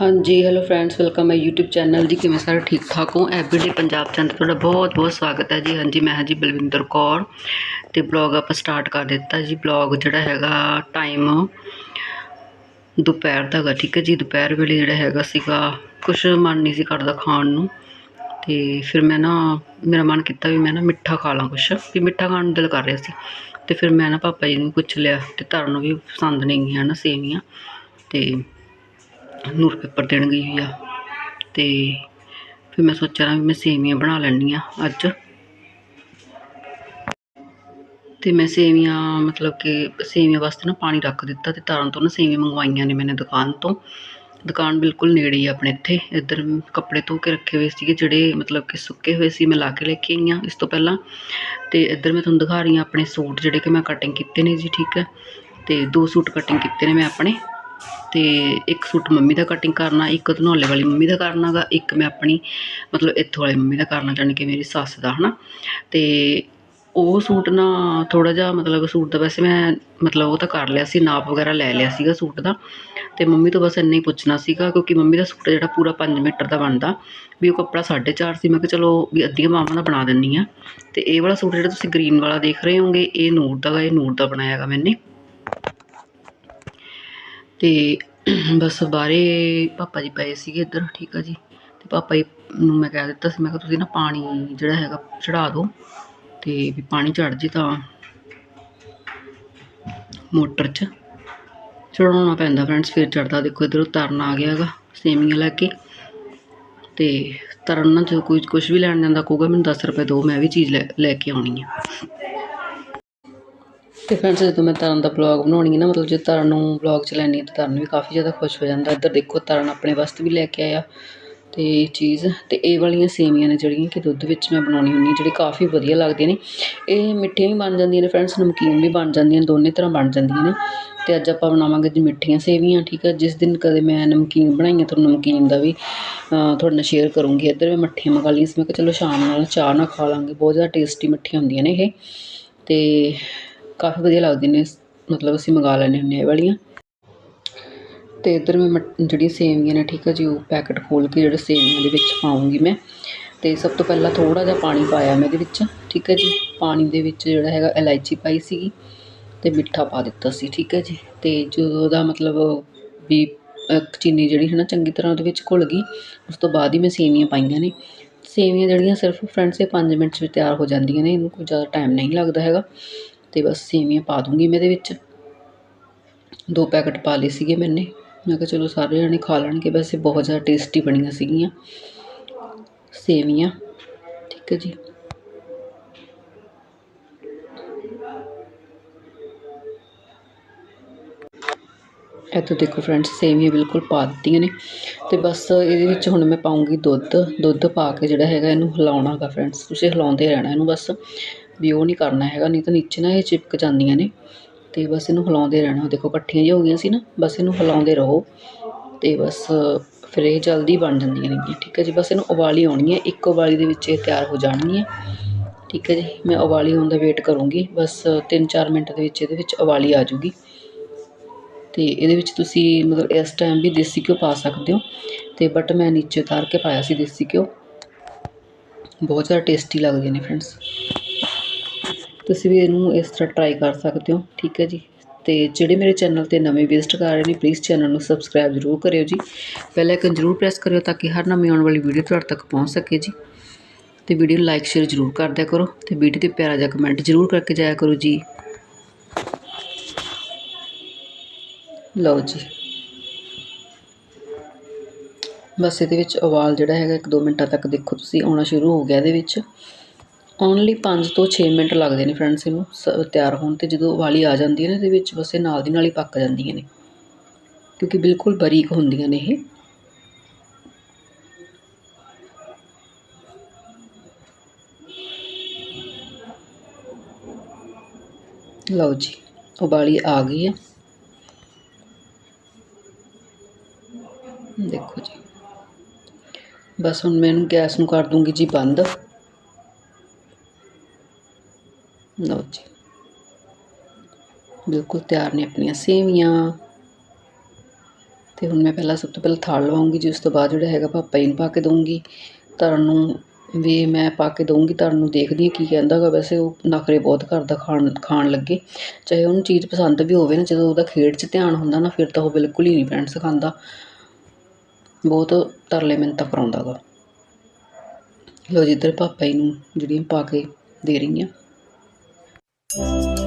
ਹਾਂਜੀ hello friends welcome my YouTube channel ਜੀ। ਕਿਵੇਂ ਸਾਰੇ ਠੀਕ ਠਾਕ ਹੋ ਐਵਰੀਡੇ ਪੰਜਾਬ ਚੈਨਲ ਤੁਹਾਡਾ ਬਹੁਤ ਬਹੁਤ ਸਵਾਗਤ ਹੈ ਜੀ। ਹਾਂਜੀ, ਮੈਂ ਹਾਂ ਜੀ ਬਲਵਿੰਦਰ ਕੌਰ ਤੇ ਬਲੌਗ ਆਪਾਂ ਸਟਾਰਟ ਕਰ ਦਿੱਤਾ ਜੀ। ਬਲੌਗ ਜਿਹੜਾ ਹੈਗਾ ਟਾਈਮ ਦੁਪਹਿਰ ਦਾ ਹੈਗਾ ਠੀਕ ਹੈ ਜੀ। ਦੁਪਹਿਰ ਵੇਲੇ ਜਿਹੜਾ ਹੈਗਾ ਸੀਗਾ, ਕੁਛ ਮਨ ਨਹੀਂ ਸੀ ਕਰਦਾ ਖਾਣ ਨੂੰ। ਤੇ ਫਿਰ ਮੈਂ ਨਾ, ਮੇਰਾ ਮਨ ਕੀਤਾ ਵੀ ਮੈਂ ਨਾ ਮਿੱਠਾ ਖਾ ਲਾਂ ਕੁਛ, ਵੀ ਮਿੱਠਾ ਖਾਣ ਨੂੰ ਦਿਲ ਕਰ ਰਿਹਾ ਸੀ। ਤੇ ਫਿਰ ਮੈਂ ਨਾ ਪਾਪਾ ਜੀ ਨੂੰ ਪੁੱਛ ਲਿਆ ਤੇ ਤੁਹਾਨੂੰ ਵੀ ਪਸੰਦ ਨਹੀਂ ਹੈ ਨਾ ਸੇਵੀਆਂ। ਤੇ ਨੂਰ ਪੇਪਰ ਦੇਣ ਗਈ ਹੋਈ ਆ। ਤੇ ਫਿਰ ਮੈਂ ਸੋਚਿਆ ਨਾ ਵੀ ਮੈਂ ਸੇਵੀਆਂ ਬਣਾ ਲੈਣੀ ਆ ਅੱਜ। ਤੇ ਮੈਂ ਸੇਵੀਆਂ, ਮਤਲਬ ਕਿ ਸੇਵੀਆਂ ਵਾਸਤੇ ਨਾ ਪਾਣੀ ਰੱਖ ਦਿੱਤਾ ਤੇ ਤਾਰਨ ਤੋਂ ਨਾ ਸੇਵੀਆਂ ਮੰਗਵਾਈਆਂ ਨੇ ਮੈਨੇ ਦੁਕਾਨ ਤੋਂ। ਦੁਕਾਨ ਬਿਲਕੁਲ ਨੇੜੇ ਹੀ ਆ ਆਪਣੇ ਇੱਥੇ। ਇੱਧਰ ਕੱਪੜੇ ਧੋ ਕੇ ਰੱਖੇ ਹੋਏ ਸੀਗੇ, ਜਿਹੜੇ ਮਤਲਬ ਕਿ ਸੁੱਕੇ ਹੋਏ ਸੀ, ਮੈਂ ਲਾ ਕੇ ਲੈ ਕੇ ਆਈ ਹਾਂ ਇਸ ਤੋਂ ਪਹਿਲਾਂ। ਤੇ ਇੱਧਰ ਮੈਂ ਤੁਹਾਨੂੰ ਦਿਖਾ ਰਹੀ ਹਾਂ ਆਪਣੇ ਸੂਟ, ਜਿਹੜੇ ਕਿ ਮੈਂ ਕਟਿੰਗ ਕੀਤੇ ਨੇ ਜੀ, ਠੀਕ ਹੈ। ਤੇ ਦੋ ਸੂਟ ਕਟਿੰਗ ਕੀਤੇ ਨੇ ਮੈਂ ਆਪਣੇ। ਤੇ ਇੱਕ ਸੂਟ ਮੰਮੀ ਦਾ ਕਟਿੰਗ ਕਰਨਾ, ਇੱਕ ਧਨੌਲੇ ਵਾਲੀ ਮੰਮੀ ਦਾ ਕਰਨਾਗਾ ਇੱਕ ਮੈਂ ਆਪਣੀ ਮਤਲਬ ਇੱਥੋਂ ਵਾਲੀ ਮੰਮੀ ਦਾ ਕਰਨਾ, ਜਾਣੀ ਕਿ ਮੇਰੀ ਸੱਸ ਦਾ, ਹਨਾ? ਤੇ ਉਹ ਸੂਟ ਨਾ ਥੋੜਾ ਜਿਹਾ ਮਤਲਬ ਸੂਟ ਦਾ ਵੈਸੇ ਮੈਂ ਮਤਲਬ ਉਹ ਤਾਂ ਕਰ ਲਿਆ ਸੀ, ਨਾਪ ਵਗੈਰਾ ਲੈ ਲਿਆ ਸੀਗਾ ਸੂਟ ਦਾ। ਤੇ ਮੰਮੀ ਤੋਂ ਬਸ ਇੰਨਾ ਹੀ ਪੁੱਛਣਾ ਸੀਗਾ, ਕਿਉਂਕਿ ਮੰਮੀ ਦਾ ਸੂਟ ਜਿਹੜਾ ਪੂਰਾ 5 ਮੀਟਰ ਦਾ ਬਣਦਾ, ਵੀ ਉਹ ਕੱਪੜਾ 4.5 ਸੀ, ਮੈਂ ਕਿਹਾ ਚਲੋ ਵੀ ਅੱਧੀਆਂ ਬਾਹਾਂ ਦਾ ਬਣਾ ਦਿੰਨੀ ਆ। ਤੇ ਇਹ ਵਾਲਾ ਸੂਟ ਜਿਹੜਾ ਤੁਸੀਂ ਗ੍ਰੀਨ ਵਾਲਾ ਦੇਖ ਰਹੇ ਹੋਗੇ, ਇਹ ਨੂਰ ਦਾ ਗਾ, ਇਹ ਨੂਰ ਦਾ ਬਣਾਇਆਗਾ ਮੈਨੇ। ਤੇ ਬਸ ਬਾਹਰੇ ਪਾਪਾ ਜੀ ਪਏ ਸੀਗੇ ਇੱਧਰ, ਠੀਕ ਆ ਜੀ। ਤੇ ਪਾਪਾ ਜੀ ਨੂੰ ਮੈਂ ਕਹਿ ਦਿੱਤਾ ਸੀ, ਮੈਂ ਕਿਹਾ ਤੁਸੀਂ ਨਾ ਪਾਣੀ ਜਿਹੜਾ ਹੈਗਾ ਚੜਾ ਦਿਓ ਤੇ ਵੀ ਪਾਣੀ ਚੜ ਜੇ ਤਾਂ ਮੋਟਰ 'ਚ ਚੜਾਉਣਾ ਪੈਂਦਾ ਫਰੈਂਡਸ ਫਿਰ ਚੜਦਾ ਦੇਖੋ ਇੱਧਰ ਤਰਨ ਆ ਗਿਆ ਹੈਗਾ, ਸੇਮੀਆਂ ਲੈ ਕੇ। ਤੇ ਤਰਨ ਨਾਲ ਜੋ ਕੋਈ ਕੁਝ ਵੀ ਲੈਣ ਜਾਂਦਾ ਕਹੂਗਾ, ਮੈਨੂੰ 10 ਰੁਪਏ ਦਿਓ, ਮੈਂ ਵੀ ਚੀਜ਼ ਲੈ ਲੈ ਕੇ ਆਉਣੀ ਆ। ਤੇ ਫਰੈਂਡਸ ਜਦੋਂ ਮੈਂ ਤਰਨ ਦਾ ਬਲੌਗ ਬਣਾਉਣੀ ਹੈ ਨਾ, ਮਤਲਬ ਜੇ ਤਰਨ ਨੂੰ ਬਲੌਗ ਚ ਲੈਣੀ ਤਾਂ ਤਰਨ ਵੀ ਕਾਫੀ ਜ਼ਿਆਦਾ ਖੁਸ਼ ਹੋ ਜਾਂਦਾ। ਇੱਧਰ ਦੇਖੋ, ਤਰਨ ਆਪਣੇ ਵਾਸਤੇ ਵੀ ਲੈ ਕੇ ਆਇਆ। ਤੇ ਇਹ ਚੀਜ਼, ਤੇ ਇਹ ਵਾਲੀਆਂ ਸੇਮੀਆਂ ਨੇ ਜਿਹੜੀਆਂ ਕਿ ਦੁੱਧ ਵਿੱਚ ਮੈਂ ਬਣਾਉਣੀ ਹੁੰਦੀ ਜਿਹੜੀ ਕਾਫੀ ਵਧੀਆ ਲੱਗਦੀਆਂ ਨੇ। ਇਹ ਮਿੱਠੀਆਂ ਵੀ ਬਣ ਜਾਂਦੀਆਂ ਨੇ ਫਰੈਂਡਸ ਨਮਕੀਨ ਵੀ ਬਣ ਜਾਂਦੀਆਂ ਦੋਨੇ ਤਰ੍ਹਾਂ ਬਣ ਜਾਂਦੀਆਂ ਨੇ। ਤੇ ਅੱਜ ਆਪਾਂ ਬਣਾਵਾਂਗੇ ਜੀ ਮਿੱਠੀਆਂ ਸੇਵੀਆਂ, ਠੀਕ ਹੈ ਜਿਸ ਦਿਨ ਕਦੇ ਮੈਂ ਨਮਕੀਨ ਬਣਾਈਆਂ, ਤੁਹਾਨੂੰ ਨਮਕੀਨ ਦਾ ਵੀ ਤੁਹਾਡੇ ਨਾਲ ਸ਼ੇਅਰ ਕਰੂੰਗੀ। ਇੱਧਰ ਮੈਂ ਮੱਠੀਆਂ ਮੰਗਾ ਲਈਆਂ ਸੀ, ਮੈਂ ਕਿਹਾ ਚਲੋ ਸ਼ਾਮ ਨਾਲ ਚਾਹ ਨਾਲ ਖਾ ਲਾਂਗੇ। ਬਹੁਤ ਜ਼ਿਆਦਾ ਟੇਸਟੀ ਮੱਠੀਆਂ ਹੁੰਦੀਆਂ ਨੇ ਇਹ। ਤੇ ਕਾਫੀ ਵਧੀਆ ਲੱਗਦੀਆਂ ਨੇ, ਮਤਲਬ ਅਸੀਂ ਮੰਗਾ ਲੈਂਦੇ ਹੁੰਦੇ ਇਹ ਵਾਲੀਆਂ। ਤੇ ਇੱਧਰ ਮੈਂ ਮਟ- ਜਿਹੜੀਆਂ ਸੇਵੀਆਂ ਨੇ, ਠੀਕ ਹੈ ਜੀ, ਉਹ ਪੈਕਟ ਖੋਲ ਕੇ ਜਿਹੜੇ ਸੇਵੀਆਂ ਦੇ ਵਿੱਚ ਪਾਉਂਗੀ ਮੈਂ। ਤੇ ਸਭ ਤੋਂ ਪਹਿਲਾਂ ਥੋੜਾ ਜਿਹਾ ਪਾਣੀ ਪਾਇਆ ਮੈਂ ਇਹਦੇ ਵਿੱਚ, ਠੀਕ ਹੈ ਜੀ। ਪਾਣੀ ਦੇ ਵਿੱਚ ਜਿਹੜਾ ਹੈਗਾ ਇਲਾਇਚੀ ਪਾਈ ਸੀਗੀ ਤੇ ਮਿੱਠਾ ਪਾ ਦਿੱਤਾ ਸੀ, ਠੀਕ ਹੈ ਜੀ। ਤੇ ਜਦੋਂ ਉਹਦਾ ਮਤਲਬ ਵੀ ਚੀਨੀ ਜਿਹੜੀ ਹੈ ਨਾ ਚੰਗੀ ਤਰ੍ਹਾਂ ਉਹਦੇ ਵਿੱਚ ਘੁਲ ਗਈ, ਉਸ ਤੋਂ ਬਾਅਦ ਹੀ ਮੈਂ ਸੇਵੀਆਂ ਪਾਈਆਂ ਨੇ। ਸੇਵੀਆਂ ਜਿਹੜੀਆਂ ਸਿਰਫ ਫਰੈਂਡਸ ਇਹ 5 ਮਿੰਟ 'ਚ ਤਿਆਰ ਹੋ ਜਾਂਦੀਆਂ ਨੇ, ਇਹਨੂੰ ਕੋਈ ਜ਼ਿਆਦਾ ਟਾਈਮ ਨਹੀਂ ਲੱਗਦਾ ਹੈਗਾ। ਅਤੇ ਬਸ ਸੇਵੀਆਂ ਪਾ ਦੂੰਗੀ ਮੈਂ ਇਹਦੇ ਵਿੱਚ। ਦੋ ਪੈਕਟ ਪਾ ਲਏ ਸੀਗੇ ਮੈਨੇ। ਮੈਂ ਕਿਹਾ ਚਲੋ ਸਾਰੇ ਜਣੇ ਖਾ ਲੈਣਗੇ, ਵੈਸੇ ਬਹੁਤ ਜ਼ਿਆਦਾ ਟੇਸਟੀ ਬਣੀਆਂ ਸੀਗੀਆਂ। ਸੇਵੀਆਂ ਠੀਕ ਹੈ ਜੀ। ਇੱਥੇ ਦੇਖੋ ਫਰੈਂਡਸ ਸੇਵੀਆਂ ਬਿਲਕੁਲ ਪਾ ਦਿੱਤੀਆਂ ਨੇ। ਤੇ ਬਸ ਇਹਦੇ ਵਿੱਚ ਹੁਣ ਮੈਂ ਪਾਉਂਗੀ ਦੁੱਧ। ਦੁੱਧ ਪਾ ਕੇ ਜਿਹੜਾ ਹੈਗਾ ਇਹਨੂੰ ਹਿਲਾਉਣਾ ਹੈਗਾ ਫਰੈਂਡਸ ਤੁਸੀਂ ਹਿਲਾਉਂਦੇ ਰਹਿਣਾ ਇਹਨੂੰ ਬਸ। ਵੀ ਉਹ ਨਹੀਂ ਕਰਨਾ ਹੈਗਾ, ਨਹੀਂ ਤਾਂ ਨੀਚੇ ਨਾ ਇਹ ਚਿਪਕ ਜਾਂਦੀਆਂ ਨੇ। ਅਤੇ ਬਸ ਇਹਨੂੰ ਹਿਲਾਉਂਦੇ ਰਹਿਣਾ। ਦੇਖੋ, ਇਕੱਠੀਆਂ ਜਿਹੀਆਂ ਹੋ ਗਈਆਂ ਸੀ ਨਾ, ਬਸ ਇਹਨੂੰ ਹਿਲਾਉਂਦੇ ਰਹੋ। ਅਤੇ ਬਸ ਫਿਰ ਇਹ ਜਲਦੀ ਬਣ ਜਾਂਦੀਆਂ ਨੇਗੀਆਂ ਠੀਕ ਹੈ ਜੀ, ਬਸ ਇਹਨੂੰ ਉਬਾਲੀ ਆਉਣੀ ਹੈ। ਇੱਕ ਉਬਾਲੀ ਦੇ ਵਿੱਚ ਇਹ ਤਿਆਰ ਹੋ ਜਾਣਗੀਆਂ। ਠੀਕ ਹੈ ਜੀ, ਮੈਂ ਉਬਾਲੀ ਆਉਣ ਦਾ ਵੇਟ ਕਰੂੰਗੀ। ਬਸ 3-4 ਮਿੰਟ ਦੇ ਵਿੱਚ ਇਹਦੇ ਵਿੱਚ ਉਬਾਲੀ ਆ ਜੂਗੀ ਅਤੇ ਇਹਦੇ ਵਿੱਚ ਤੁਸੀਂ ਮਤਲਬ ਇਸ ਟਾਈਮ ਵੀ ਦੇਸੀ ਘਿਓ ਪਾ ਸਕਦੇ ਹੋ। ਅਤੇ ਬਟ ਮੈਂ ਨੀਚੇ ਉਤਾਰ ਕੇ ਪਾਇਆ ਸੀ ਦੇਸੀ ਘਿਓ। ਬਹੁਤ ਜ਼ਿਆਦਾ ਟੇਸਟੀ ਲੱਗਦੇ ਨੇ ਫਰੈਂਡਸ ਤੁਸੀਂ ਵੀ ਇਹਨੂੰ ਇਸ ਤਰ੍ਹਾਂ ਟਰਾਈ ਕਰ ਸਕਦੇ ਹੋ, ਠੀਕ ਹੈ ਜੀ। ਤੇ ਜਿਹੜੇ ਮੇਰੇ ਚੈਨਲ ਤੇ ਨਵੇਂ ਵਿਜ਼ਿਟ ਕਰ ਰਹੇ ਨੇ ਪਲੀਜ਼ ਚੈਨਲ ਨੂੰ ਸਬਸਕ੍ਰਾਈਬ ਜ਼ਰੂਰ ਕਰਿਓ ਜੀ। ਬੈਲ ਆਈਕਨ ਜ਼ਰੂਰ ਪ੍ਰੈਸ ਕਰਿਓ ਤਾਂ ਕਿ ਹਰ ਨਵੀਂ ਆਉਣ ਵਾਲੀ ਵੀਡੀਓ ਤੁਹਾਡੇ ਤੱਕ ਪਹੁੰਚ ਸਕੇ ਜੀ। ਤੇ ਵੀਡੀਓ ਨੂੰ ਲਾਈਕ ਸ਼ੇਅਰ ਜ਼ਰੂਰ ਕਰ ਦਿਆ ਕਰੋ ਤੇ ਵੀਡੀਓ ਤੇ ਪਿਆਰਾ ਜਿਹਾ ਕਮੈਂਟ ਜ਼ਰੂਰ ਕਰਕੇ ਜਾਇਆ ਕਰੋ ਜੀ। ਲਓ ਜੀ। ਬਸ ਇਹਦੇ ਵਿੱਚ ਉਬਾਲ ਜਿਹੜਾ ਹੈਗਾ 1-2 ਮਿੰਟਾਂ ਤੱਕ ਦੇਖੋ ਤੁਸੀਂ, ਆਉਣਾ ਸ਼ੁਰੂ ਹੋ ਗਿਆ ਇਹਦੇ ਵਿੱਚ। ਓਨਲੀ ਪੰਜ ਤੋਂ ਛੇ ਮਿੰਟ ਲੱਗਦੇ ਨੇ ਫਰੈਂਡਸ ਇਹਨੂੰ, ਸ- ਤਿਆਰ ਹੋਣ ਤੇ ਜਦੋਂ ਉਬਾਲੀ ਆ ਜਾਂਦੀ ਹੈ ਨਾ ਇਹਦੇ ਵਿੱਚ, ਬਸ ਇਹ ਨਾਲ ਦੀ ਨਾਲ ਹੀ ਪੱਕ ਜਾਂਦੀਆਂ ਨੇ। ਕਿਉਂਕਿ ਬਿਲਕੁਲ ਬਰੀਕ ਹੁੰਦੀਆਂ ਨੇ ਇਹ। ਲਓ ਜੀ ਉਬਾਲੀ ਆ ਗਈ ਹੈ। ਦੇਖੋ ਜੀ। ਬਸ ਹੁਣ ਮੈਂ ਇਹਨੂੰ ਗੈਸ ਨੂੰ ਕਰ ਦੂੰਗੀ ਜੀ ਬੰਦ। ਲਓ ਜੀ। ਬਿਲਕੁਲ ਤਿਆਰ ਨੇ ਆਪਣੀਆਂ ਸੇਵੀਆਂ। ਤੇ ਹੁਣ ਮੈਂ ਪਹਿਲਾਂ ਸਭ ਤੋਂ ਪਹਿਲਾਂ ਥਾਲ ਲਵਾਉਂਗੀ ਜੀ, ਉਸ ਤੋਂ ਬਾਅਦ ਜਿਹੜਾ ਹੈਗਾ ਪਾਪਾ ਜੀ ਨੂੰ ਪਾ ਕੇ ਦਊਂਗੀ। ਤੁਹਾਨੂੰ ਵੀ ਮੈਂ ਪਾ ਕੇ ਦਊਂਗੀ ਤੁਹਾਨੂੰ ਦੇਖਦੀ ਹਾਂ ਕੀ ਕਹਿੰਦਾ ਗਾ। ਵੈਸੇ ਉਹ ਨਖਰੇ ਬਹੁਤ ਕਰਦਾ ਖਾਣ ਖਾਣ ਲੱਗੇ। ਚਾਹੇ ਉਹਨੂੰ ਚੀਜ਼ ਪਸੰਦ ਵੀ ਹੋਵੇ ਨਾ, ਜਦੋਂ ਉਹਦਾ ਖੇਡ 'ਚ ਧਿਆਨ ਹੁੰਦਾ ਨਾ, ਫਿਰ ਤਾਂ ਉਹ ਬਿਲਕੁਲ ਹੀ ਨਹੀਂ ਫਰੈਂਡਸ ਸਿਖਾਉਂਦਾ। ਬਹੁਤ ਤਰਲੇ ਮਿੰਨਤਾਂ ਕਰਾਉਂਦਾ ਗਾ। ਲੋ ਜੀ, ਇੱਧਰ ਪਾਪਾ ਜੀ ਨੂੰ ਜਿਹੜੀਆਂ ਪਾ ਕੇ ਦੇ ਰਹੀ ਹਾਂ। Thank you.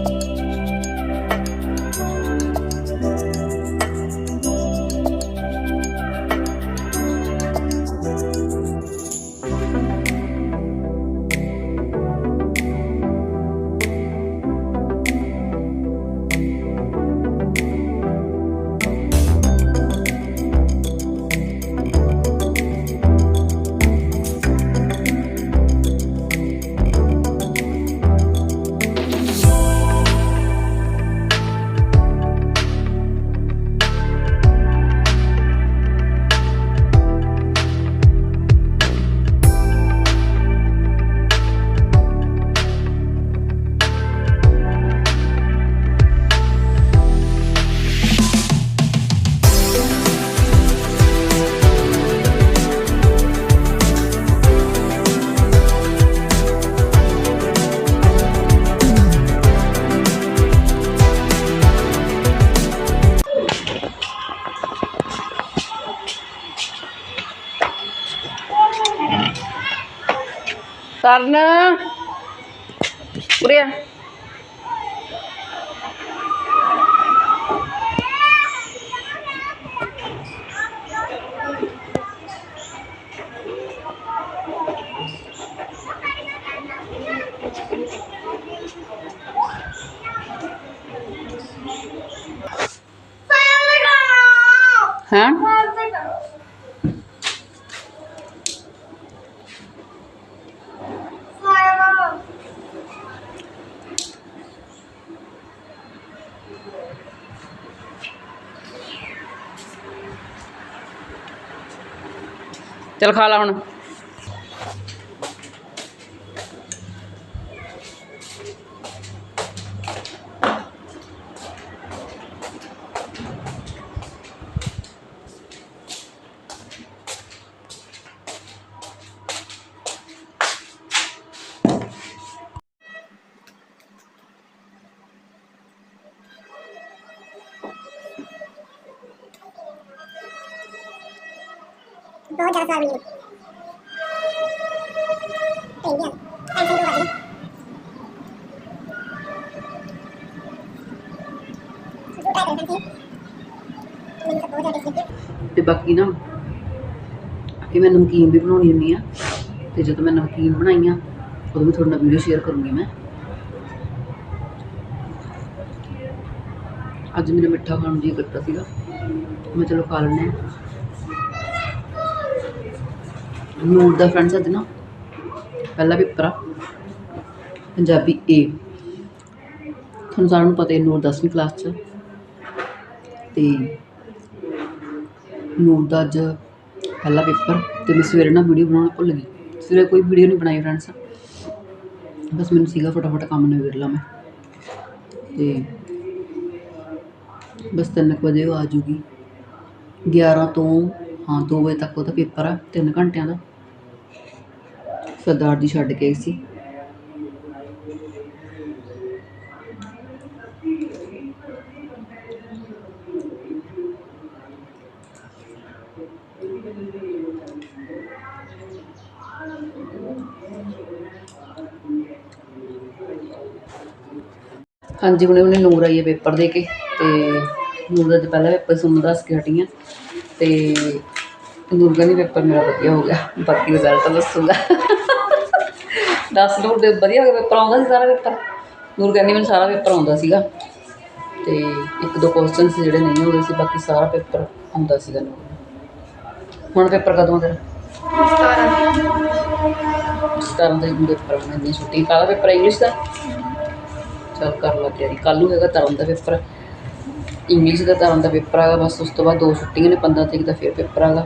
ਤਰਨ ਉਰੇ ਆ ਹਾਂ ਚਲ ਖਾ ਲਾ ਹੁਣ। ਬਹੁਤ ਜ਼ਿਆਦਾ ਮੈਨੂੰ ਤਾਂ ਬਹੁਤ ਜ਼ਿਆਦਾ ਟੇਸਟੀ ਲੱਗੀ ਤੇ ਬਾਕੀ ਨਾ ਕਿ ਮੈਂ ਨਮਕੀਨ ਵੀ ਬਣਾਉਣੀ ਹੁੰਦੀ ਆ ਤੇ ਜਦੋਂ ਮੈਂ ਨਮਕੀਨ ਬਣਾਈ ਆ ਉਦੋਂ ਵੀ ਤੁਹਾਡੇ ਨਾਲ ਵੀਡੀਓ ਸ਼ੇਅਰ ਕਰੂੰਗੀ ਮੈਂ ਅੱਜ ਮੇਰਾ ਮਿੱਠਾ ਖਾਣ ਨੂੰ ਜੀ ਕਰਦਾ ਸੀਗਾ ਮੈਂ ਚਲੋ ਖਾ ਲੈਂਦੇ ਨੂਰ ਦਾ ਫਰੈਂਡਸ ਅੱਜ ਨਾ ਪਹਿਲਾ ਪੇਪਰ ਆ। ਪੰਜਾਬੀ ਏ ਤੁਹਾਨੂੰ ਸਾਰਿਆਂ ਨੂੰ ਪਤਾ ਹੈ ਨੂਰ 10ਵੀਂ ਕਲਾਸ 'ਚ। ਤੇ ਨੂਰ ਦਾ ਅੱਜ ਪਹਿਲਾ ਪੇਪਰ। ਤੇ ਮੈਂ ਸਵੇਰੇ ਨਾ ਵੀਡੀਓ ਬਣਾਉਣਾ ਭੁੱਲ ਗਈ। ਸਵੇਰੇ ਕੋਈ ਵੀਡੀਓ ਨਹੀਂ ਬਣਾਈ ਫਰੈਂਡਸ ਬਸ ਮੈਨੂੰ ਸੀਗਾ ਫਟਾਫਟ ਕੰਮ ਨਿਬੇੜ ਲਾਂ ਮੈਂ। ਤੇ ਬਸ ਤਿੰਨ ਕੁ ਵਜੇ ਉਹ ਆ ਜੂਗੀ। 11 ਤੋਂ, ਹਾਂ 2 ਵਜੇ ਤੱਕ ਉਹਦਾ ਪੇਪਰ ਆ 3 ਘੰਟਿਆਂ ਦਾ। ਸਰਦਾਰ ਜੀ ਛੱਡ ਕੇ ਸੀ। ਹਾਂਜੀ, ਹੁਣੇ ਉਹਨੇ ਨੂਰ ਆਈਏ ਪੇਪਰ ਦੇ ਕੇ ਤੇ ਨੂਰ ਦਾ ਅੱਜ ਪਹਿਲਾ ਪੇਪਰ ਸੁਣ ਦੱਸ ਕੇ ਹਟੀਆਂ ਹਾਂ। ਤੇ ਨੂਰ ਕਹਿੰਦੀ ਪੇਪਰ ਮੇਰਾ ਵਧੀਆ ਹੋ ਗਿਆ, ਬਾਕੀ ਰਿਜ਼ਲਟ ਦੱਸੂਗਾ। ਦੱਸ ਨੂਰ ਦੇ ਵਧੀਆ ਪੇਪਰ ਆਉਂਦਾ ਸੀ ਸਾਰਾ ਪੇਪਰ। ਨੂਰ ਕਹਿੰਦੀ ਮੈਨੂੰ ਸਾਰਾ ਪੇਪਰ ਆਉਂਦਾ ਸੀਗਾ। ਤੇ ਇੱਕ ਦੋ ਕੁਐਸਚਨ ਸੀ ਜਿਹੜੇ ਨਹੀਂ ਹੋਏ ਸੀ ਬਾਕੀ ਸਾਰਾ ਪੇਪਰ ਆਉਂਦਾ ਸੀਗਾ। ਨੂਰ। ਹੁਣ ਪੇਪਰ ਕਦੋਂ ਤੇਰਾ 17 ਤਰੀਕ ਨੂੰ ਪੇਪਰ ਆਉਣਾ ਇੰਨੀ ਛੁੱਟੀ। ਕਾਹਦਾ ਪੇਪਰ? ਇੰਗਲਿਸ਼ ਦਾ? ਚੱਲ ਕਰ ਲਾ ਤਿਆਰੀ। ਕੱਲ੍ਹ ਨੂੰ ਹੈਗਾ ਤਰਨ ਦਾ ਪੇਪਰ। ਇੰਗਲਿਸ਼ ਦਾ ਤਰਨ ਦਾ ਪੇਪਰ ਹੈਗਾ ਬਸ ਉਸ ਤੋਂ ਬਾਅਦ ਦੋ ਛੁੱਟੀਆਂ ਨੇ 15 ਤਰੀਕ ਦਾ ਫਿਰ ਪੇਪਰ ਹੈਗਾ।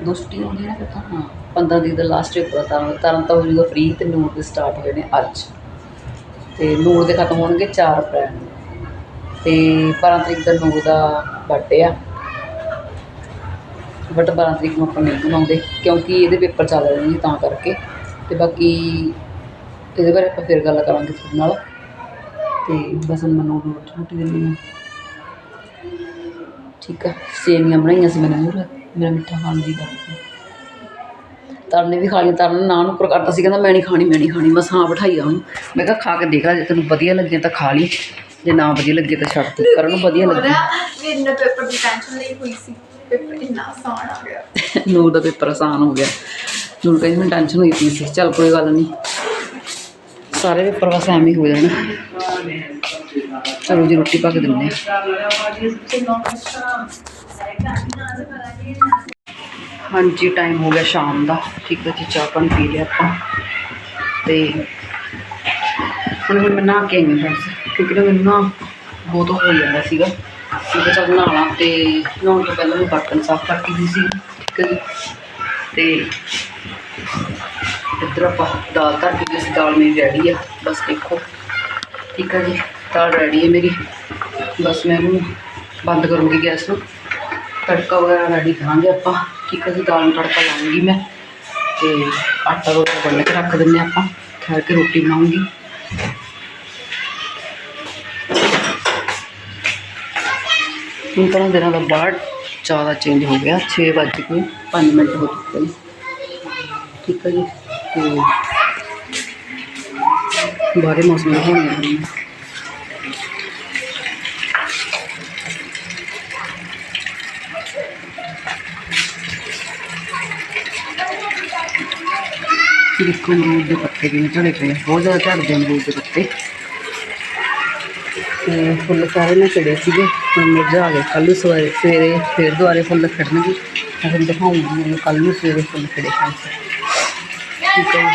ਦੋ ਛੁੱਟੀਆਂ ਹੁੰਦੀਆਂ ਨੇ ਫਿਰ ਤਾਂ। ਹਾਂ। 15 ਤਰੀਕ ਦਾ ਲਾਸਟ ਪੇਪਰ ਆ ਤਰਨ ਤਾਂ ਹੋ ਜਾਊਗਾ ਫ੍ਰੀ ਤੇ ਨੂਰ ਦੇ ਸਟਾਰਟ ਹੋਏ ਨੇ ਅੱਜ। ਤੇ ਨੂਰ ਦੇ ਖਤਮ ਹੋਣਗੇ 4 ਅਪ੍ਰੈਲ ਨੂੰ। ਤੇ 12 ਤਰੀਕ ਦਾ ਨੂਰ ਦਾ ਬਰਥਡੇ ਆ। ਬਟ 12 ਤਰੀਕ ਨੂੰ ਆਪਾਂ ਨਹੀਂ ਬਣਾਉਂਦੇ ਕਿਉਂਕਿ ਇਹਦੇ ਪੇਪਰ ਚੱਲ ਰਹੇ ਨੇ ਤਾਂ ਕਰਕੇ। ਤੇ ਬਾਕੀ ਇਹਦੇ ਬਾਰੇ ਆਪਾਂ ਫਿਰ ਗੱਲ ਕਰਾਂਗੇ ਤੁਹਾਡੇ ਨਾਲ। ਤੇ ਬਸ ਹੁਣ ਮੈਨੂੰ ਰੋਟੀ ਰੋਟੀ ਦੇਣੀ ਆ ਠੀਕ ਆ, ਸੇਵੀਆਂ ਬਣਾਈਆਂ ਸੀ ਮੈਨੇ ਹੋਰ ਮੇਰਾ ਮਿੱਠਾ ਖਾਣ ਦੀ ਗੱਲ ਤਰਨ ਨੇ ਵੀ ਖਾ ਲਈ ਤਰਨ ਨੇ ਨਾਂ ਨੂੰ ਉੱਪਰ ਕਰਤਾ ਸੀ ਕਹਿੰਦਾ ਮੈਂ ਨਹੀਂ ਖਾਣੀ ਮੈਂ ਨਹੀਂ ਖਾਣੀ ਬਸ ਹਾਂ ਬਿਠਾਈ ਆ ਉਹਨੂੰ। ਮੈਂ ਕਿਹਾ ਖਾ ਕੇ ਦੇਖ ਲੈ ਜੇ ਤੈਨੂੰ ਵਧੀਆ ਲੱਗੇ ਤਾਂ ਖਾ ਲਈ ਜੇ ਨਾ ਵਧੀਆ ਲੱਗੇ ਤਾਂ ਛੱਡ ਦੇ ਕਰਨ ਨੂੰ ਵਧੀਆ ਲੱਗੇ। ਮੇਰੇ ਨੇ ਪੇਪਰ ਦੀ ਟੈਨਸ਼ਨ ਲਈ ਹੋਈ ਸੀ ਪੇਪਰ ਇੰਨਾ ਆਸਾਨ ਆ ਗਿਆ। ਨੂਰ ਦਾ ਪੇਪਰ ਆਸਾਨ ਹੋ ਗਿਆ। ਨੂਰ ਕਹਿੰਦੀ ਮੈਨੂੰ ਟੈਨਸ਼ਨ ਹੋਈ ਪਈ ਸੀ ਚੱਲ ਕੋਈ ਗੱਲ ਨਹੀਂ ਸਾਰੇ ਪੇਪਰ ਬਸ ਐਵੇਂ ਹੀ ਹੋ ਜਾਣ। ਚਲੋ ਜੀ ਰੋਟੀ ਪਾ ਕੇ ਦਿੰਦੇ ਆ। ਹਾਂਜੀ ਟਾਈਮ ਹੋ ਗਿਆ ਸ਼ਾਮ ਦਾ। ਠੀਕ ਹੈ ਜੀ, ਚਾਹ ਪਾਣੀ ਪੀ ਲਿਆ ਆਪਾਂ। ਤੇ ਹੁਣ ਮੈਂ ਨਹਾ ਕੇ ਆਈ ਹਾਂ ਫਰੈਂਡਸ ਕਿਉਂਕਿ ਨਾ ਮੈਨੂੰ ਨਾ ਬਹੁਤ ਹੋ ਜਾਂਦਾ ਸੀਗਾ। ਮੈਂ ਕਿਹਾ ਚੱਲ ਨਹਾਉਣਾ ਤੇ ਨਹਾਉਣ ਤੋਂ ਪਹਿਲਾਂ ਮੈਂ ਬਰਤਨ ਸਾਫ਼ ਕਰਕੇ ਗਈ ਸੀ। ਠੀਕ ਹੈ ਜੀ। ਤੇ ਇੱਧਰ ਆਪਾਂ ਦਾਲ ਧਰ ਕੇ ਗਏ ਦਾਲ ਮੇਰੀ ਰੈਡੀ ਆ, ਬਸ ਦੇਖੋ। ਠੀਕ ਹੈ ਜੀ, ਦਾਲ ਰੈਡੀ ਹੈ ਮੇਰੀ। ਬਸ ਮੈਂ ਇਹਨੂੰ ਬੰਦ ਕਰੂੰਗੀ ਗੈਸ ਨੂੰ। ਤੜਕਾ ਵਗੈਰਾ ਰੈਡੀ ਕਰਾਂਗੇ ਆਪਾਂ। ਠੀਕ ਹੈ ਜੀ ਦਾਲ ਨੂੰ ਤੜਕਾ ਲਾਉਂਗੀ ਮੈਂ ਤੇ ਆਟਾ ਰੋਟੀ ਗੁੰਨ ਕੇ ਰੱਖ ਦਿੰਦੇ ਹਾਂ ਆਪਾਂ। ਠਹਿਰ ਕੇ ਰੋਟੀ ਬਣਾਉਂਗੀ ਹੁਣ ਤਾਂ ਨਾ ਦਿਨਾਂ ਦਾ ਬਾਹਰ ਜ਼ਿਆਦਾ ਚੇਂਜ ਹੋ ਗਿਆ 6 ਵੱਜ ਕੇ 5 ਮਿੰਟ ਹੋ ਚੁੱਕੇ ਨੇ। ਠੀਕ ਹੈ ਜੀ, ਤੇ ਬਾਹਰੇ ਮੌਸਮ ਹੋ ਗਿਆ। ਦੇਖੋ ਅਮਰੂਦ ਦੇ ਪੱਤੇ ਕਿਵੇਂ ਝੜੇ ਪਏ ਆ। ਬਹੁਤ ਜ਼ਿਆਦਾ ਝੜਦੇ ਆ ਅਮਰੂਦ ਦੇ ਪੱਤੇ। ਤੇ ਫੁੱਲ ਸਾਰੇ ਨੇ ਚੜੇ ਸੀਗੇ, ਹੁਣ ਮੁਰਝਾ ਗਏ, ਕੱਲ੍ਹ ਸਵੇਰੇ ਸਵੇਰੇ ਫਿਰ ਦੁਬਾਰੇ ਫੁੱਲ ਖਿੜਨਗੇ। ਮੈਂ ਤੁਹਾਨੂੰ ਦਿਖਾਉਂਗੀ ਮੈਨੂੰ ਕੱਲ੍ਹ ਨੂੰ ਸਵੇਰੇ ਫੁੱਲ ਖਿੜੇ ਖਾਣ ਠੀਕ ਹੈ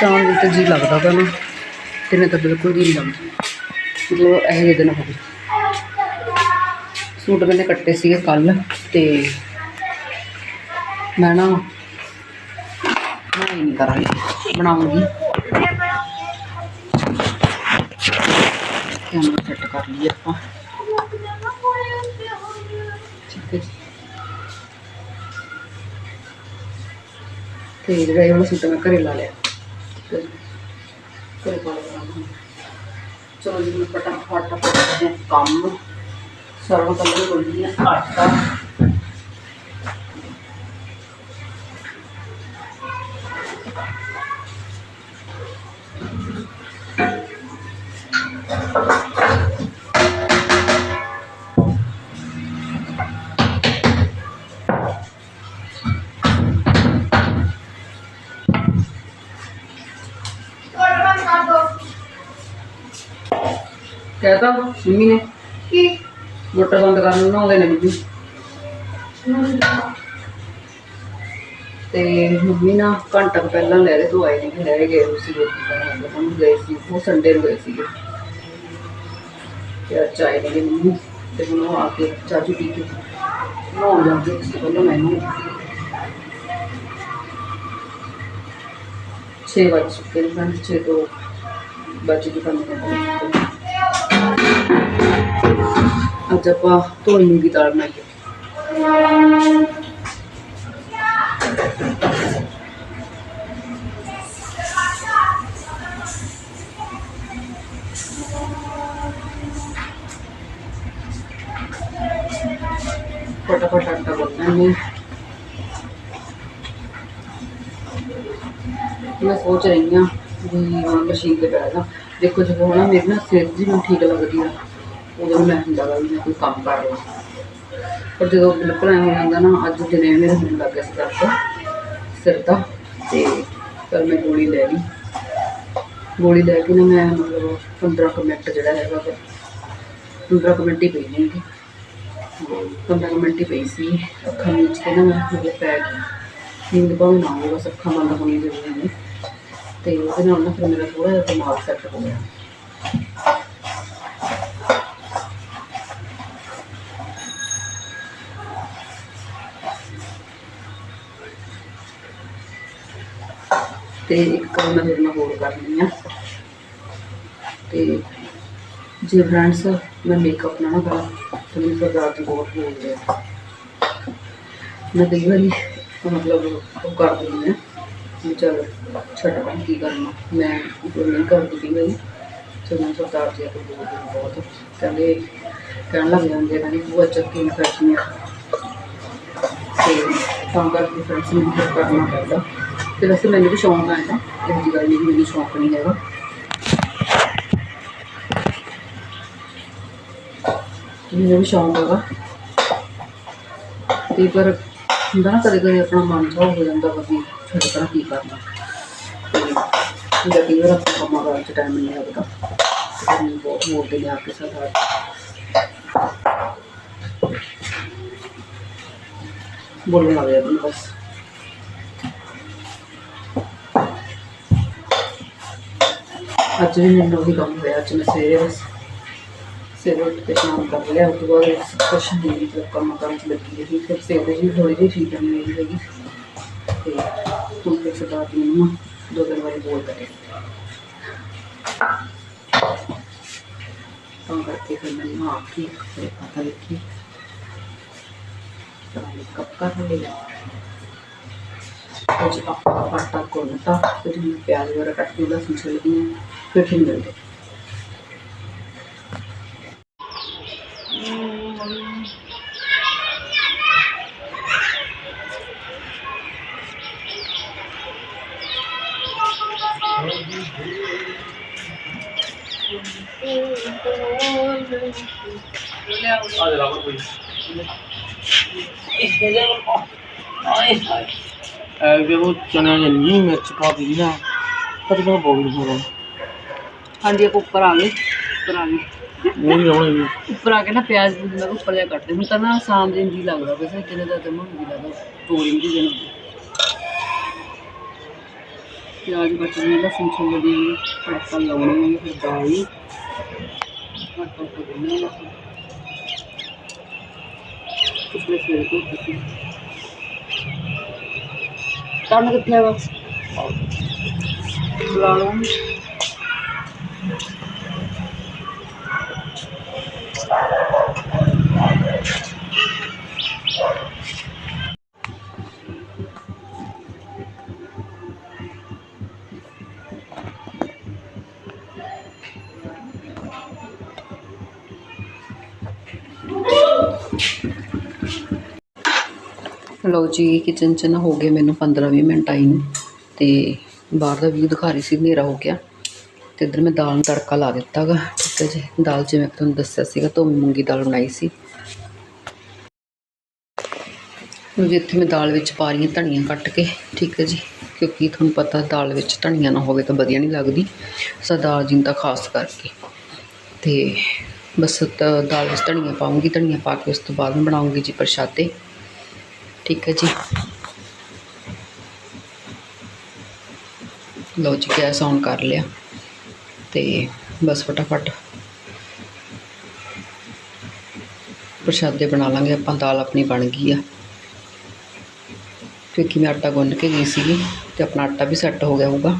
ਸ਼ਾਮ ਨੂੰ ਤਾਂ ਜੀ ਲੱਗਦਾ ਤਾਂ ਨਾ ਦਿਨੇ ਤਾਂ ਬਿਲਕੁਲ ਜੀ ਨਹੀਂ ਲੱਗਦਾ। ਮਤਲਬ ਇਹੋ ਜਿਹੇ ਦਿਨ ਹੋ ਗਏ। ਸੂਟ ਮੈंने ਕੱਟੇ ਸੀਗੇ ਕੱਲ ਤੇ ਮੈਂ ਨਾ ਮੈਂ ਨਹੀਂ ਕਰਾਂਗੀ ਬਣਾਉਂਗੀ। ਕੈਮਰਾ ਸੈੱਟ ਕਰ ਲਈਏ ਆਪਾਂ। ਠੀਕ ਹੈ ਜੀ। ਤੇ ਜਿਹੜਾ ਇਹ ਵਾਲਾ ਮੈਂ ਘਰੇ ਲਾ ਲਿਆ। ਠੀਕ ਹੈ ਜੀ। ਘਰੇ ਪਾ ਲਿਆ। ਚਲੋ ਜੀ ਮੈਂ ਫਟਾਫਟ ਕੰਮ। ਸਰਵ ਕੱਲ੍ਹ ਕੋਲੀ ਆਟਾ। ਕਹਿਤਾ ਮੰਮੀ ਨੇ ਕੀ ਮੋਟਰ ਬੰਦ ਕਰਨ ਨੂੰ ਨਹਾਉਂਦੇ ਨੇ ਬੀਬੀ। ਤੇ ਮੰਮੀ ਨਾ ਘੰਟਾ ਕੁ ਪਹਿਲਾਂ ਲੈ ਰਹੇ ਤੋਂ ਆਏ ਨਹੀਂ ਲੈ ਗਏ ਉਸੇ ਰੋਟੀ ਗਏ ਸੀ, ਉਹ ਸੰਡੇ ਨੂੰ ਗਏ ਸੀਗੇ। ਤੇ ਅੱਜ ਆਏ ਨੇ ਮੰਮੀ, ਤੇ ਹੁਣ ਉਹ ਆ ਕੇ ਚਾਚੂ ਪੀ ਕੇ ਨਹਾਉਣ ਜਾਂਦੇ ਉਸ ਤੋਂ ਪਹਿਲਾਂ ਮੈਨੂੰ 6 ਵਜੇ ਚੁੱਕੇ ਨੇ ਛੇ ਤੋਂ ਬੱਚੇ ਦੀ ਕੰਮ ਕਰਦੇ ਅੱਜ ਆਪਾਂ ਧੋਈ ਮੂੰਗੀ ਦਾਲ ਬਣਾਈ ਹੈ ਫਟਾਫਟ ਆਟਾ ਗੁੰਨਣਾ ਹੈ ਮੈਂ ਸੋਚ ਰਹੀ ਹਾਂ ਵੀ ਹੁਣ ਮਸ਼ੀਨ ਤੇ ਬਹਿ ਜਾ ਦੇਖੋ ਜਦੋਂ ਹੁਣ ਨਾ ਮੇਰੇ ਨਾ ਉਦੋਂ ਮੈਂ ਹੁੰਦਾ ਵਾ ਵੀ ਮੈਂ ਕੋਈ ਕੰਮ ਕਰ ਰਿਹਾ ਪਰ ਜਦੋਂ ਬਿਲਕੁਲ ਐਂ ਹੋ ਜਾਂਦਾ ਨਾ ਅੱਜ ਦਿਨੇ ਮੇਰੇ ਹੋਣ ਲੱਗ ਗਿਆ ਸੀ ਦਰਦ ਸਿਰ ਦਾ ਤੇ ਫਿਰ ਮੈਂ ਗੋਲੀ ਲੈ ਲਈ। ਗੋਲੀ ਲੈ ਕੇ ਨਾ ਮੈਂ ਮਤਲਬ 15 ਕੁ ਮਿੰਟ ਜਿਹੜਾ ਹੈਗਾ ਵਾ, 15 ਕੁ ਮਿੰਟ ਹੀ ਪਈ ਨਹੀਂ 15 ਕੁ ਮਿੰਟ ਹੀ ਪਈ ਸੀ। ਅੱਖਾਂ ਵਿੱਚ ਤੇ ਨਾ ਮੈਂ ਮਤਲਬ ਪੈ ਗਈ। ਨੀਂਦ ਭਾਵੇਂ ਨਾ ਹੋਵੇ ਬਸ ਅੱਖਾਂ ਬੰਦ ਹੋਣੀਆਂ ਜ਼ਰੂਰੀ ਨੇ। ਤੇ ਉਹਦੇ ਨਾਲ ਨਾ ਫਿਰ ਮੇਰਾ ਥੋੜਾ ਜਿਹਾ ਦਿਮਾਗ ਸੈੱਟ ਹੋ ਗਿਆ। ਤੇ ਇੱਕ ਕੰਮ ਮੈਂ ਮੇਰੇ ਨਾਲ ਹੋਰ ਕਰਨੀ ਆ ਤੇ ਜੇ ਫਰੈਂਡਸ ਮੈਂ ਮੇਕਅਪ ਨਾ ਕਰਾਂ, ਤਾਂ ਮੈਨੂੰ ਸਰਦਾਰ ਦੀ ਬਹੁਤ ਬੋਲਦੇ ਆ ਮੈਂ ਕਈ ਵਾਰੀ, ਮਤਲਬ ਉਹ ਕਰ ਦਿੰਦੀ ਹਾਂ ਵੀ ਚੱਲ ਛੱਡ ਕੀ ਕਰਨਾ। ਮੈਂ ਉਹ ਨਹੀਂ ਕਰਦੀ ਕਈ ਵਾਰੀ ਜਦੋਂ ਸਰਦਾਰ ਜੀ ਕੋਲ ਬਹੁਤ ਕਹਿੰਦੇ, ਕਹਿਣ ਲੱਗ ਜਾਂਦੇ ਨੇ ਉਹ ਚੱਕੀ ਨਹੀਂ ਕਰਦੀ ਤੇ ਤਾਂ ਕਰਕੇ ਫਰੈਂਡਸ ਨੂੰ ਫਿਰ ਕਰਨਾ ਪੈਂਦਾ। ਤੇ ਵੈਸੇ ਮੈਨੂੰ ਵੀ ਸ਼ੌਂਕ ਆ ਇਹਦਾ, ਇਹ ਜੀ ਗੱਲ ਨਹੀਂ ਕਿ ਮੈਨੂੰ ਸ਼ੌਂਕ ਨਹੀਂ ਹੈਗਾ। ਮੈਨੂੰ ਵੀ ਸ਼ੌਂਕ ਹੈਗਾ। ਤੇ ਪਰ ਹੁੰਦਾ ਨਾ ਕਦੇ ਕਦੇ ਆਪਣਾ ਮਨ ਜਾ ਹੋ ਜਾਂਦਾ ਵਾ ਵੀ ਛੱਡ ਤਰ੍ਹਾਂ ਕੀ ਕਰਨਾ। ਤੇ ਜਾਂ ਕਈ ਕੰਮਾਂ ਕਾਰਾਂ 'ਚ ਟਾਈਮ ਨਹੀਂ ਲੱਗਦਾ। ਮੈਨੂੰ ਬਹੁਤ ਮੋੜਦੇ ਨੇ ਆ ਕੇ ਸਾਡਾ ਬੋਲਣ ਲੱਗ ਜਾਂਦੇ ਬਸ। ਅੱਜ ਵੀ ਮੈਨੂੰ ਉਹੀ ਕੰਮ ਹੋਇਆ ਅੱਜ ਮੈਂ ਸਵੇਰੇ ਬਸ ਸਵੇਰੇ ਉੱਠ ਕੇ ਇਸ਼ਨਾਨ ਕਰ ਲਿਆ ਉਸ ਤੋਂ ਬਾਅਦ ਕੁਛ ਨਹੀਂ ਮਤਲਬ ਕੰਮ ਕਰਨ ਚ ਲੱਗੀ ਰਹੀ ਫਿਰ ਸਵੇਰੇ ਜੀ ਥੋੜੀ ਜਿਹੀ ਠੀਕ ਨਹੀਂ ਹੋਈ ਹੈਗੀ ਤੇ ਹੁਣ ਫਿਰ ਸਰਦਾਰ ਜੀ ਨੂੰ ਨਾ ਦੋ ਦਿਨ ਵਾਰੀ ਬੋਲ ਕਰੇ ਤਾਂ ਕਰਕੇ ਫਿਰ ਮੈਂ ਨਾ ਕੇ ਫਿਰ ਪਤਾ ਲਿਖੀ ਤਾਂ ਕੱਪ ਕਰ ਲਿਆ ਅੱਜ ਆਪਾਂ ਆਟਾ ਕੋਲਤਾ ਫਿਰ ਮੈਂ ਪਿਆਜ਼ ਵਗੈਰਾ ਕੱਟ ਕੇ ਲਸਣ ਛਿਲਦੀ ਹਾਂ ਫਿਰ ਫਿਰ ਮਿਲਦੇ ਐ ਉਹ ਚਨਿਆਂ ਦੇ ਨਹੀਂ ਮਿਰਚ ਪਾ ਦਿੱਤੀ ਨਾ ਕਦੇ ਕਦੇ ਬੋਲ ਨਹੀਂ ਹੋਣਾ ਹਾਂਜੀ ਆਪਾਂ ਉੱਪਰ ਆ ਗਏ ਉੱਪਰ ਆ ਗਏ। ਉਹ ਨਹੀਂ ਲਾਉਣਾ ਉੱਪਰ ਆ ਕੇ ਨਾ ਪਿਆਜ਼ ਪੂਜ਼ ਮੈਂ ਉੱਪਰ ਜਾ ਕੱਟਦੇ ਹੁਣ ਤਾਂ ਨਾ ਸ਼ਾਮ ਦੇ ਜੀ ਲੱਗਦਾ ਵੈਸੇ ਕਿਨੇ ਦਾ ਦਮ ਨਹੀਂ ਲੱਗਦਾ ਤੋੜੀ ਦੀ ਜਨ ਪਿਆਜ਼ ਕੱਟਣੇ ਲਸਣ ਛਿਲਦੇ ਨੇ ਤੜਕਾ ਲਾਉਣਾ ਹੈ ਫਿਰ ਦਾਲ ਆਟਾ ਪਾਉਣਾ ਹੈ ਪਿਛਲੇ ਸਵੇਰ ਤੋਂ ਤੁਸੀਂ ਕੰਮ ਕਿੱਥੇ ਆ ਬਸ? ਲਓ ਜੀ ਕਿਚਨ ਚ ਨਾ ਹੋ ਗਏ ਮੈਨੂੰ 15-20 ਮਿੰਟ ਆਈ ਨੂੰ ਤੇ ਬਾਹਰ ਦਾ ਵੀਊ ਦਿਖਾ ਰਹੀ ਸੀ, ਹਨੇਰਾ ਹੋ ਗਿਆ। ਤੇ ਇੱਧਰ ਮੈਂ ਦਾਲ ਨੂੰ ਤੜਕਾ ਲਾ ਦਿੱਤਾ ਗਾ ਠੀਕ ਹੈ ਜੀ। ਦਾਲ ਜਿਵੇਂ ਤੁਹਾਨੂੰ ਦੱਸਿਆ ਸੀਗਾ ਧੋਮੀ ਮੂੰਗੀ ਦਾਲ ਬਣਾਈ ਸੀ। ਹੁਣ ਇੱਥੇ ਮੈਂ ਦਾਲ ਵਿੱਚ ਪਾ ਰਹੀ ਹਾਂ ਧਨੀਆ ਕੱਟ ਕੇ। ਠੀਕ ਹੈ ਜੀ। ਕਿਉਂਕਿ ਤੁਹਾਨੂੰ ਪਤਾ ਦਾਲ ਵਿੱਚ ਧਨੀਆ ਨਾ ਹੋਵੇ ਤਾਂ ਵਧੀਆ ਨਹੀਂ ਲੱਗਦੀ। ਸਰਦਾਰ ਜੀ ਨੂੰ ਖਾਸ ਕਰਕੇ। ਤੇ ਬਸ ਦਾਲ ਵਿੱਚ ਧਨੀਆ ਪਾਉਂਗੀ, ਧਨੀਆ ਪਾ ਕੇ ਉਸ ਤੋਂ ਬਾਅਦ ਮੈਂ ਬਣਾਉਂਗੀ ਜੀ ਪ੍ਰਸ਼ਾਦੇ। ਠੀਕ ਹੈ ਜੀ। ਲਓ ਜੀ, ਗੈਸ ਔਨ ਕਰ ਲਿਆ। ਤੇ ਬਸ ਫਟਾਫਟ ਪ੍ਰਸ਼ਾਦੇ ਬਣਾ ਲਾਂਗੇ, ਆਪਾਂ ਦਾਲ ਆਪਣੀ ਬਣ ਗਈ ਆ। ਕਿਉਂਕਿ ਮੈਂ ਆਟਾ ਗੁੰਨ ਕੇ ਗਈ ਸੀਗੀ ਤੇ ਆਪਣਾ ਆਟਾ ਵੀ ਸੈੱਟ ਹੋ ਗਿਆ ਹੋਊਗਾ।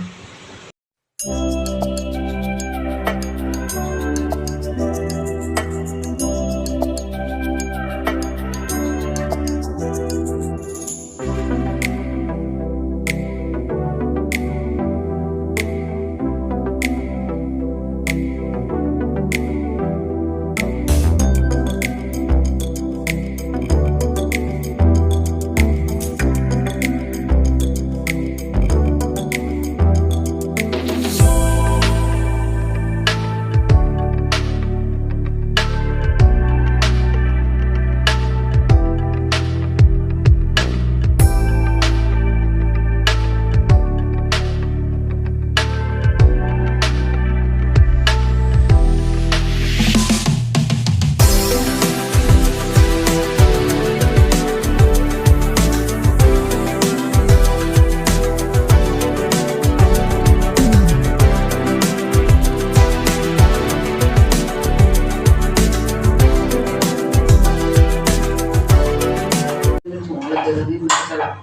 ਲੱਗੇ ਦਾ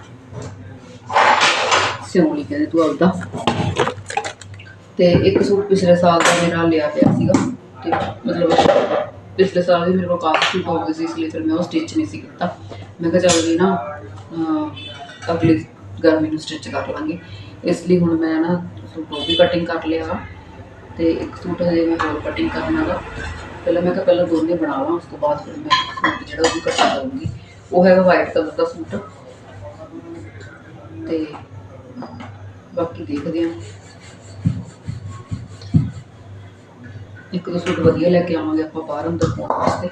ਵੀ ਕਹਿੰਦੇ ਤੂੰ ਆਪਦਾ। ਤੇ ਇੱਕ ਸੂਟ ਪਿਛਲੇ ਸਾਲ ਦਾ ਮੇਰਾ ਲਿਆ ਪਿਆ ਸੀਗਾ। ਤੇ ਮਤਲਬ ਪਿਛਲੇ ਸਾਲ ਵੀ ਮੇਰੇ ਕੋਲ ਕਾਫੀ ਸੂਟ ਹੋ ਗਏ ਸੀ ਇਸ ਲਈ ਫਿਰ ਮੈਂ ਉਹ ਸਟਿਚ ਨਹੀਂ ਸੀ ਕੀਤਾ। ਮੈਂ ਕਿਹਾ ਚੱਲ ਵੀ ਨਾ ਅਹ, ਅਗਲੀ ਗਰਮੀ ਨੂੰ ਸਟਿਚ ਕਰ ਲਾਂਗੇ। ਇਸ ਲਈ ਹੁਣ ਮੈਂ ਨਾ ਸੂਟ ਉਹ ਵੀ ਕਟਿੰਗ ਕਰ ਲਿਆ ਵਾ। ਤੇ ਇੱਕ ਸੂਟ ਹਜੇ ਮੈਂ ਹੋਰ ਕਟਿੰਗ ਕਰਨਾ ਵਾ। ਪਹਿਲਾਂ ਮੈਂ ਕਿਹਾ ਪਹਿਲਾਂ ਦੋਨੇ ਬਣਾਵਾਂ ਉਸ ਤੋਂ ਬਾਅਦ ਫਿਰ ਮੈਂ ਸੂਟ ਜਿਹੜਾ ਉਹ ਵੀ ਕਟਿੰਗ ਕਰੂੰਗੀ। ਉਹ ਹੈਗਾ ਵਾਈਟ ਕਲਰ ਦਾ ਸੂਟ। ਤੇ ਬਾਕੀ ਦੇਖਦੇ ਹਾਂ। ਇੱਕ ਦੋ ਸੂਟ ਵਧੀਆ ਲੈ ਕੇ ਆਵਾਂਗੇ ਆਪਾਂ ਬਾਹਰ ਅੰਦਰ ਪਾਉਣ ਵਾਸਤੇ।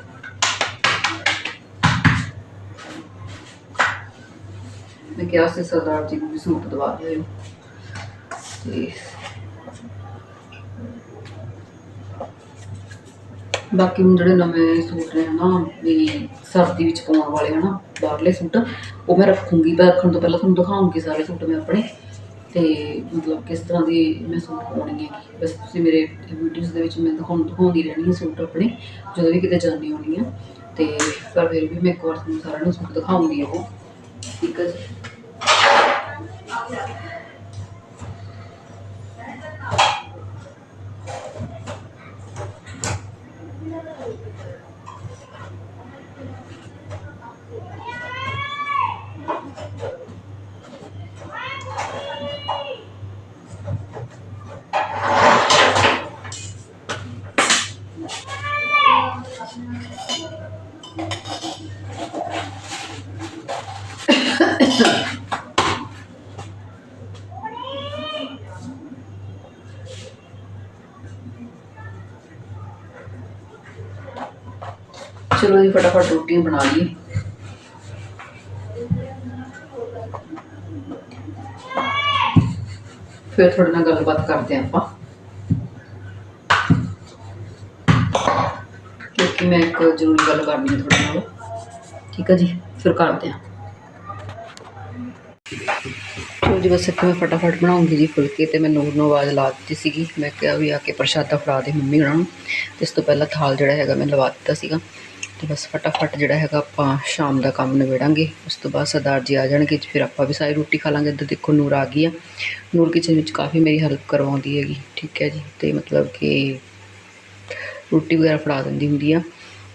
ਮੈਂ ਕਿਹਾ ਸੀ ਸਰਦਾਰ ਜੀ ਨੂੰ ਵੀ ਸੂਟ ਦਵਾ ਦਿਓ। ਤੇ ਬਾਕੀ ਹੁਣ ਜਿਹੜੇ ਨਵੇਂ ਸੂਟ ਨੇ ਨਾ ਵੀ ਸਰਦੀ ਵਿੱਚ ਪਾਉਣ ਵਾਲੇ ਹਨਾ ਬਾਹਰਲੇ ਸੂਟ, ਉਹ ਮੈਂ ਰੱਖੂੰਗੀ ਪਰ ਰੱਖਣ ਤੋਂ ਪਹਿਲਾਂ ਤੁਹਾਨੂੰ ਦਿਖਾਉਂਗੀ ਸਾਰੇ ਸੂਟ ਮੈਂ ਆਪਣੇ। ਤੇ ਮਤਲਬ ਕਿਸ ਤਰ੍ਹਾਂ ਦੀ ਮੈਂ ਸੂਟ ਪਾਉਣੀ ਹੈ ਬਸ ਤੁਸੀਂ ਮੇਰੇ ਵੀਡੀਓਜ਼ ਦੇ ਵਿੱਚ ਮੈਂ ਦਿਖਾਉਂ ਦਿਖਾਉਂਦੀ ਰਹਿਣੀ ਹੈ ਸੂਟ ਆਪਣੇ, ਜਦੋਂ ਵੀ ਕਿਤੇ ਜਾਂਦੀ ਹੁੰਦੀ ਆ। ਤੇ ਪਰ ਫਿਰ ਵੀ ਮੈਂ ਇੱਕ ਵਾਰ ਤੁਹਾਨੂੰ ਸਾਰਿਆਂ ਨੂੰ ਸੂਟ ਦਿਖਾਉਂਗੀ ਉਹ। ਠੀਕ ਹੈ ਜੀ। ਚਲੋ ਫਟਾਫਟ ਰੋਟੀਆਂ ਬਣਾ ਲਈ। ਫਿਰ ਤੁਹਾਡੇ ਨਾਲ ਗੱਲਬਾਤ ਕਰਦੇ ਹਾਂ ਆਪਾਂ। ਕਿਉਂਕਿ ਮੈਂ ਇੱਕ ਜ਼ਰੂਰੀ ਗੱਲ ਕਰਨੀ ਹੈ ਤੁਹਾਡੇ ਨਾਲ। ਠੀਕ ਹੈ ਜੀ, ਫਿਰ ਕਰਦੇ ਹਾਂ ਚਲੋ ਜੀ, ਬਸ ਇੱਕ ਮੈਂ ਫਟਾਫਟ ਬਣਾਉਂਗੀ ਜੀ ਫੁਲਕੇ ਤੇ ਮੈਂ ਨੂਰ ਨੂੰ ਆਵਾਜ਼ ਲਾ ਦਿੱਤੀ ਸੀਗੀ। ਮੈਂ ਕਿਹਾ ਵੀ ਆ ਕੇ ਪ੍ਰਸ਼ਾਦਾ ਫੜਾ ਦੇ ਮੰਮੀ ਉਹਨਾਂ ਨੂੰ। ਇਸ ਤੋਂ ਪਹਿਲਾਂ ਥਾਲ ਜਿਹੜਾ ਹੈਗਾ ਮੈਂ ਲਵਾ ਦਿੱਤਾ ਸੀਗਾ। ਤੇ ਬਸ ਫਟਾਫਟ ਜਿਹੜਾ ਹੈਗਾ ਆਪਾਂ ਸ਼ਾਮ ਦਾ ਕੰਮ ਨਿਬੇੜਾਂਗੇ। ਉਸ ਤੋਂ ਬਾਅਦ ਸਰਦਾਰ ਜੀ ਆ ਜਾਣਗੇ ਤੇ ਫਿਰ ਆਪਾਂ ਵੀ ਸਾਰੀ ਰੋਟੀ ਖਾ ਲਾਂਗੇ। ਇੱਧਰ ਦੇਖੋ ਨੂਰ ਆ ਗਈ ਆ। ਨੂਰ ਕਿਚਨ ਵਿੱਚ ਕਾਫੀ ਮੇਰੀ ਹੈਲਪ ਕਰਵਾਉਂਦੀ ਹੈਗੀ, ਠੀਕ ਹੈ ਜੀ। ਤੇ ਮਤਲਬ ਕਿ ਰੋਟੀ ਵਗੈਰਾ ਫੜਾ ਦਿੰਦੀ ਹੁੰਦੀ ਆ।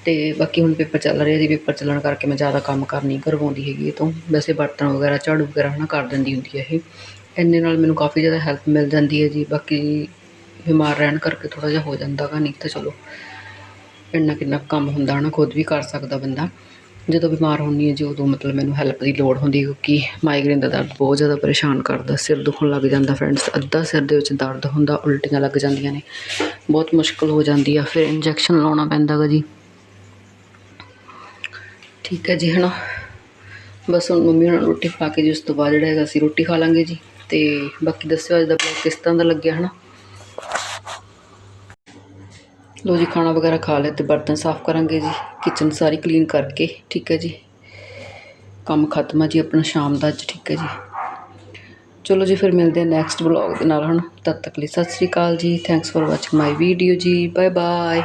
ਤੇ ਬਾਕੀ ਹੁਣ ਪੇਪਰ ਚੱਲ ਰਿਹਾ ਜੀ। ਪੇਪਰ ਚੱਲਣ ਕਰਕੇ ਮੈਂ ਜ਼ਿਆਦਾ ਕੰਮ ਕਰ ਨਹੀਂ ਕਰਵਾਉਂਦੀ ਹੈਗੀ ਇਹ ਤੋਂ। ਵੈਸੇ ਬਰਤਨ ਵਗੈਰਾ, ਝਾੜੂ ਵਗੈਰਾ ਹਨਾ ਕਰ ਦਿੰਦੀ ਹੁੰਦੀ ਹੈ ਇਹ। ਇੰਨੇ ਨਾਲ ਮੈਨੂੰ ਕਾਫੀ ਜ਼ਿਆਦਾ ਹੈਲਪ ਮਿਲ ਜਾਂਦੀ ਹੈ ਜੀ। ਬਾਕੀ ਬਿਮਾਰ ਰਹਿਣ ਕਰਕੇ ਥੋੜਾ ਜਿਹਾ ਹੋ ਜਾਂਦਾ ਗਾ ਨਹੀਂ ਤਾਂ ਚਲੋ। ਇੰਨਾ ਕਿੰਨਾ ਕੰਮ ਹੁੰਦਾ ਨਾ ਖੁਦ ਵੀ ਕਰ ਸਕਦਾ ਬੰਦਾ। ਜਦੋਂ ਬਿਮਾਰ ਹੁੰਦੀ ਹੈ ਜੀ, ਉਦੋਂ ਮਤਲਬ ਮੈਨੂੰ ਹੈਲਪ ਦੀ ਲੋੜ ਹੁੰਦੀ ਕਿਉਂਕਿ ਮਾਈਗ੍ਰੇਨ ਦਾ ਦਰਦ ਬਹੁਤ ਜ਼ਿਆਦਾ ਪਰੇਸ਼ਾਨ ਕਰਦਾ, ਸਿਰ ਦੁਖਣ ਲੱਗ ਜਾਂਦਾ ਫਰੈਂਡਸ ਅੱਧਾ ਸਿਰ ਦੇ ਵਿੱਚ ਦਰਦ ਹੁੰਦਾ, ਉਲਟੀਆਂ ਲੱਗ ਜਾਂਦੀਆਂ ਨੇ। ਬਹੁਤ ਮੁਸ਼ਕਲ ਹੋ ਜਾਂਦੀ ਆ, ਫਿਰ ਇੰਜੈਕਸ਼ਨ ਲਾਉਣਾ ਪੈਂਦਾ ਗਾ ਜੀ। ਠੀਕ ਹੈ ਜੀ, ਹਨਾ। ਬਸ ਹੁਣ ਮੰਮੀ ਨਾਲ ਰੋਟੀ ਪਾ ਕੇ ਜੀ, ਉਸ ਤੋਂ ਬਾਅਦ ਜਿਹੜਾ ਹੈਗਾ ਅਸੀਂ ਰੋਟੀ ਖਾ ਲਾਂਗੇ ਜੀ। ਤੇ ਬਾਕੀ ਦੱਸਿਓ ਅੱਜ ਦਾ ਬਲੌਗ ਕਿਸ ਤਰ੍ਹਾਂ ਦਾ ਲੱਗਿਆ, ਹਨਾ। ਲੋ ਜੀ, ਖਾਣਾ ਵਗੈਰਾ ਖਾ ਲਿਆ ਤੇ ਬਰਤਨ ਸਾਫ਼ ਕਰਾਂਗੇ ਜੀ। ਕਿਚਨ ਸਾਰੀ ਕਲੀਨ ਕਰਕੇ, ਠੀਕ ਹੈ ਜੀ। ਕੰਮ ਖਤਮ ਆ ਜੀ, ਆਪਣਾ ਸ਼ਾਮ ਦਾ ਅੱਜ, ਠੀਕ ਹੈ ਜੀ। ਚਲੋ ਜੀ, ਫਿਰ ਮਿਲਦੇ ਹਾਂ ਨੈਕਸਟ ਬਲੌਗ ਦੇ ਨਾਲ ਹੁਣ ਤਦ ਤੱਕ ਲਈ ਸਤਿ ਸ੍ਰੀ ਅਕਾਲ ਜੀ। Thanks for watching my video ਜੀ। Bye bye